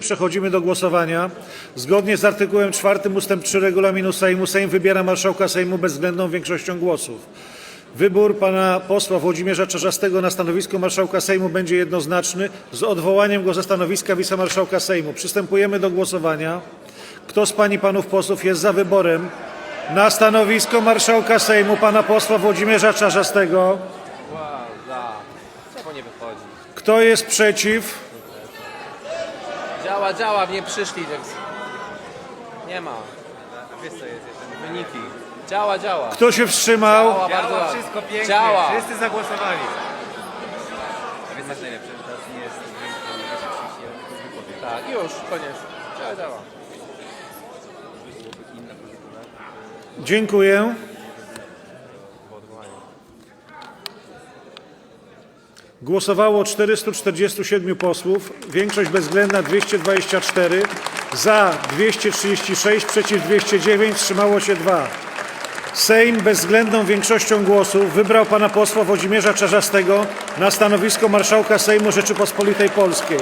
Przechodzimy do głosowania. Zgodnie z artykułem 4 ust. 3 regulaminu Sejmu Sejm wybiera marszałka Sejmu bezwzględną większością głosów. Wybór pana posła Włodzimierza Czarzastego na stanowisko marszałka Sejmu będzie jednoznaczny z odwołaniem go ze stanowiska wicemarszałka Sejmu. Przystępujemy do głosowania. Kto z pań i panów posłów jest za wyborem na stanowisko marszałka Sejmu pana posła Włodzimierza Czarzastego? Kto jest przeciw? Działa, działa, nie przyszli. Tak... Nie ma. Wiesz co jest jeszcze? Wyniki. Działa, działa. Kto się wstrzymał? Działa, bardzo Działa ładnie. wszystko pięknie, Działa. wszyscy zagłosowali. A więc jest najlepsze, że teraz nie jest. Tak, już, koniec. Działa, działa. Dziękuję. Głosowało 447 posłów, większość bezwzględna 224, za 236, przeciw 209, wstrzymało się 2. Sejm bezwzględną większością głosów wybrał pana posła Włodzimierza Czarzastego na stanowisko marszałka Sejmu Rzeczypospolitej Polskiej.